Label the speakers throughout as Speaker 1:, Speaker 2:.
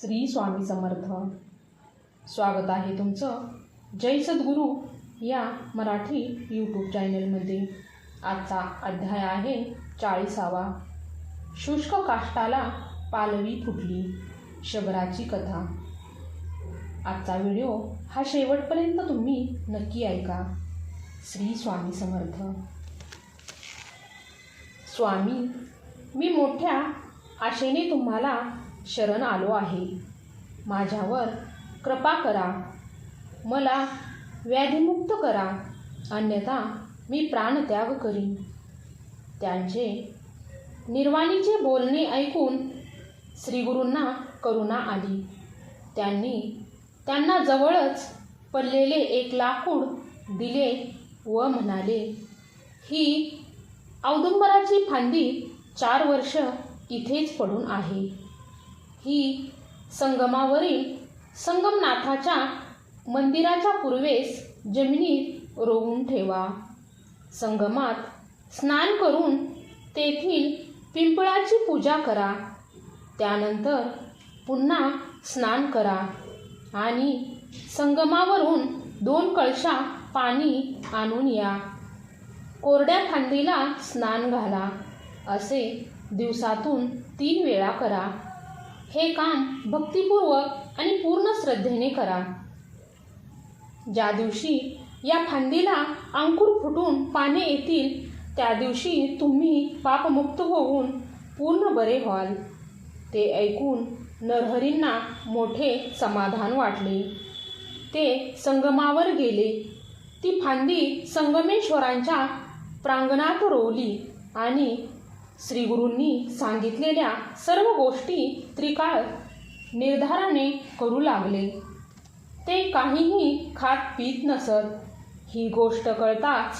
Speaker 1: श्री स्वामी समर्थ. स्वागत आहे तुमचं जय सद्गुरू या मराठी यूट्यूब चॅनलमध्ये आजचा अध्याय आहे चाळीसावा. शुष्क काष्टाला पालवी फुटली. शबराची कथा. आजचा व्हिडिओ हा शेवटपर्यंत तुम्ही नक्की ऐका. श्री स्वामी समर्थ. स्वामी मी मोठ्या आशेने तुम्हाला शरण आलो आहे. माझ्यावर कृपा करा. मला व्याधीमुक्त करा. अन्यथा मी प्राणत्याग करीन. त्यांचे निर्वाणीचे बोलणे ऐकून श्रीगुरूंना करुणा आली. त्यांनी त्यांना जवळच पडलेले एक लाकूड दिले व म्हणाले ही औदुंबराची फांदी चार वर्ष इथेच पडून आहे. ही संगमावरील संगमनाथाच्या मंदिराच्या पूर्वेस जमिनीत रोवून ठेवा. संगमात स्नान करून तेथील पिंपळाची पूजा करा. त्यानंतर पुन्हा स्नान करा आणि संगमावरून दोन कळशा पाणी आणून या. कोरड्या खांदीला स्नान घाला. असे दिवसातून तीन वेळा करा. हे काम भक्तिपूर्वक आणि पूर्ण श्रद्धेने करा. ज्या दिवशी या फांदीला अंकुर फुटून पाने येतील त्या दिवशी तुम्ही पापमुक्त होऊन पूर्ण बरे व्हाल. ते ऐकून नरहरींना मोठे समाधान वाटले. ते संगमावर गेले. ती फांदी संगमेश्वरांच्या प्रांगणात रोवली आणि श्रीगुरूंनी सांगितलेल्या सर्व गोष्टी त्रिकाळ निर्धाराने करू लागले. ते काहीही खात पीत नसत. ही गोष्ट कळताच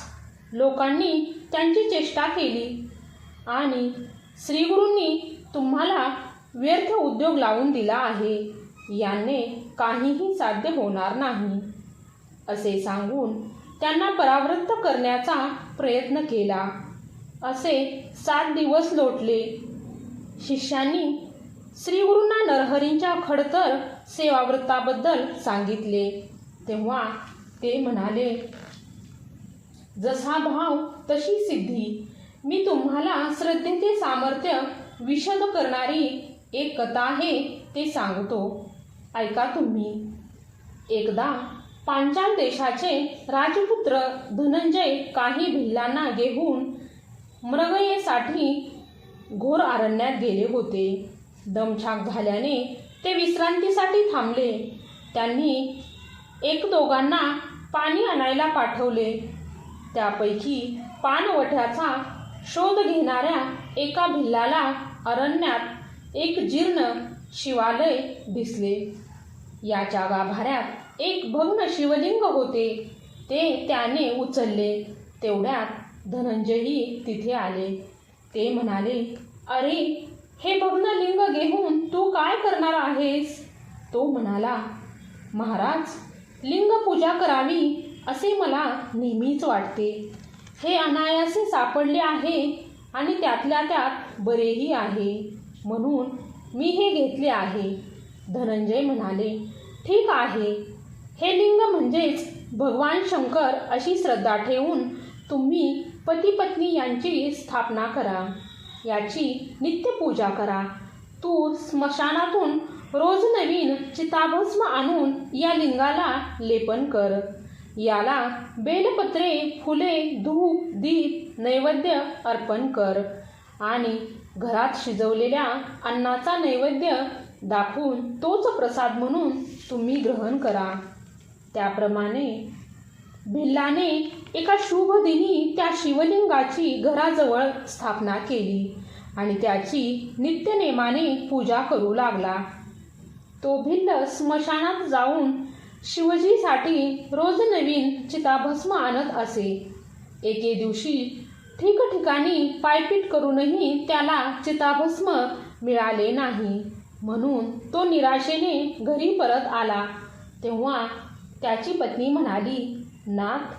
Speaker 1: लोकांनी त्यांची चेष्टा केली आणि श्रीगुरूंनी तुम्हाला व्यर्थ उद्योग लावून दिला आहे. याने काहीही साध्य होणार नाही असे सांगून त्यांना परावृत्त करण्याचा प्रयत्न केला. असे सात दिवस लोटले. शिष्यांनी श्रीगुरूंना नरहरींच्या खडतर सेवावृत्ताबद्दल सांगितले. तेव्हा ते म्हणाले जसा भाव तशी सिद्धी. मी तुम्हाला श्रद्धेचे सामर्थ्य विशद करणारी एक कथा आहे ते सांगतो. ऐका तुम्ही. एकदा पांचाल देशाचे राजपुत्र धनंजय काही भिल्लांना घेऊन मृगयेसाठी घोर अरण्यात गेले होते. दमछाक झाल्याने ते विश्रांतीसाठी थांबले. त्यांनी एक दोघांना पाणी आणायला पाठवले. त्यापैकी पानवठ्याचा शोध घेणाऱ्या एका भिल्लाला अरण्यात एक जीर्ण शिवालय दिसले. याच्या गाभाऱ्यात एक भग्न शिवलिंग होते. ते त्याने उचलले. तेवढ्यात धनंजयही तिथे आले. ते म्हणाले अरे हे भग्न लिंग घेऊन तू काय करणार आहेस? तो म्हणाला महाराज लिंग पूजा करावी असे मला नेहमीच वाटते. हे अनायासे सापडले आहे आणि त्यातल्या त्यात बरेही आहे. म्हणून मी हे घेतले आहे. धनंजय म्हणाले ठीक आहे. हे लिंग म्हणजेच भगवान शंकर अशी श्रद्धा ठेवून तुम्ही पती पत्नी यांची स्थापना करा. याची नित्यपूजा करा. तू स्मशानातून रोज नवीन चिताभस्म आणून या लिंगाला लेपन कर. याला बेलपत्रे फुले धूप दीप नैवेद्य अर्पण कर आणि घरात शिजवलेल्या अन्नाचा नैवेद्य दाखवून तोच प्रसाद म्हणून तुम्ही ग्रहण करा. त्याप्रमाणे भिल्लाने एका शुभ दिनी त्या शिवलिंगाची घराजवळ स्थापना केली आणि त्याची नित्यनेमाने पूजा करू लागला. तो भिल्ल स्मशानात जाऊन शिवजीसाठी रोज नवीन चिताभस्म आणत असे. एके दिवशी ठिकठिकाणी पायपीट करूनही त्याला चिताभस्म मिळाले नाही. म्हणून तो निराशेने घरी परत आला. तेव्हा त्याची पत्नी म्हणाली नाथ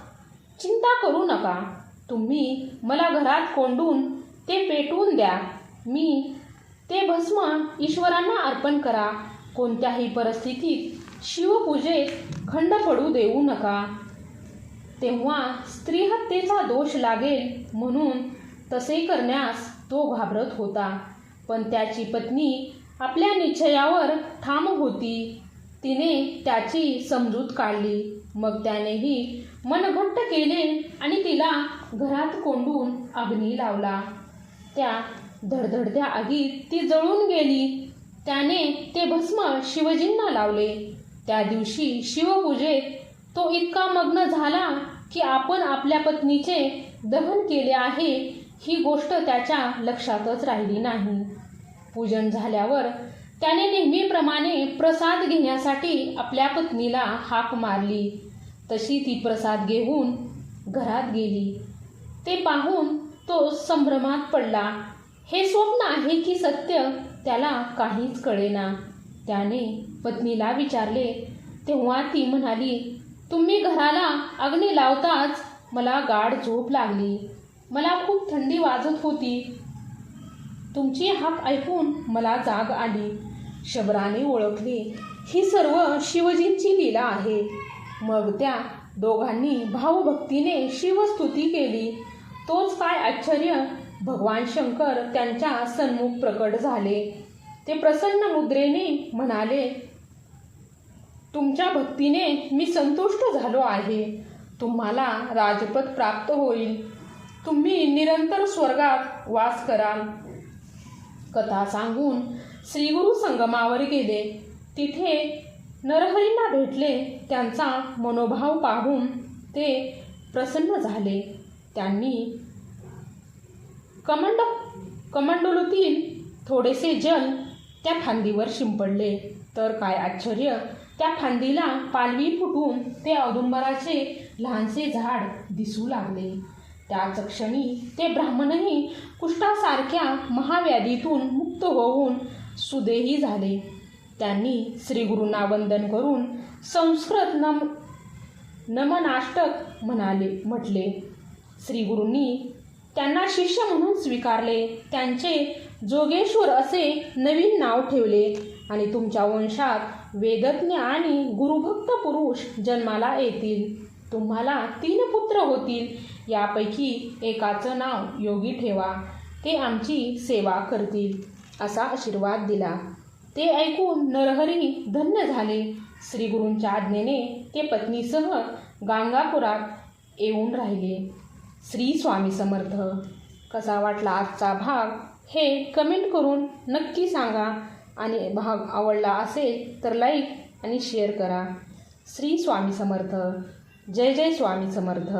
Speaker 1: चिंता करू नका. तुम्ही मला घरात कोंडून ते पेटवून द्या. मी ते भस्म ईश्वरांना अर्पण करा. कोणत्याही परिस्थितीत शिवपूजेत खंड पडू देऊ नका. तेव्हा स्त्रीहत्येचा दोष लागेल म्हणून तसे करण्यास तो घाबरत होता. पण त्याची पत्नी आपल्या निश्चयावर ठाम होती. तिने त्याची समजूत काढली. मग त्यानेही मनभट्ट केले आणि तिला घरात कोंडून अग्नी लावला. त्या धडधडत्या आगीत ती जळून गेली. त्याने ते भस्म शिवजींना लावले. त्या दिवशी शिवपूजेत तो इतका मग्न झाला की आपण आपल्या पत्नीचे दहन केले आहे ही गोष्ट त्याच्या लक्षातच राहिली नाही. पूजन झाल्यावर त्याने नेहमीप्रमाणे प्रसाद घेण्यासाठी आपल्या पत्नीला हाक मारली. तशी ती प्रसाद घेऊन घरात गेली. ते पाहून तो संभ्रमात पडला. हे स्वप्न आहे की सत्य त्याला काहीच कळेना. त्याने पत्नीला विचारले तेव्हा ती म्हणाली तुम्ही घराला अग्नी लावताच मला गाढ झोप लागली. मला खूप थंडी वाजत होती. तुमची हाक ऐकून मला जाग आली. शबराने ओळखली. ही सर्व शिवजींची लीला आहे. मग त्या दोघांनी भावभक्तीने शिवस्तुती केली. तोच काय आश्चर्य? भगवान शंकर त्यांच्या सन्मुख प्रकट झाले. ते प्रसन्न मुद्रेने म्हणाले तुमच्या भक्तीने मी संतुष्ट झालो आहे. तुम्हाला राजपद प्राप्त होईल. तुम्ही निरंतर स्वर्गात वास कराल. कथा सांगून श्रीगुरु संगमावर गेले. तिथे नरहरींना भेटले. त्यांचा मनोभाव पाहून ते प्रसन्न झाले. त्यांनी कमंड कमंडलूतील थोडेसे जल त्या फांदीवर शिंपडले. तर काय आश्चर्य त्या फांदीला पालवी फुटून ते औदुंबराचे लहानसे झाड दिसू लागले. त्याच क्षणी ते ब्राह्मणही कुष्ठासारख्या महाव्याधीतून मुक्त होऊन सुदेही झाले. त्यांनी श्रीगुरूंना वंदन करून संस्कृत नम नमनाष्टक म्हणाले म्हटले श्रीगुरूंनी त्यांना शिष्य म्हणून स्वीकारले. त्यांचे जोगेश्वर असे नवीन नाव ठेवले आणि तुमच्या वंशात वेदज्ञ आणि गुरुभक्त पुरुष जन्माला येतील. तुम्हाला तीन पुत्र होतील. यापैकी एकाचं नाव योगी ठेवा. ते आमची सेवा करतील. असा आशीर्वाद दिला. ते ऐकून नरहरी धन्य झाले. श्रीगुरूंच्या आज्ञेने ते पत्नीसह गांगापुरात येऊन राहिले. श्री स्वामी समर्थ. कसा वाटला आजचा भाग? हे कमेंट करून नक्की सांगा. आणि भाग आवडला असेल तर लाईक आणि शेअर करा. श्री स्वामी समर्थ. जय जय स्वामी समर्थ.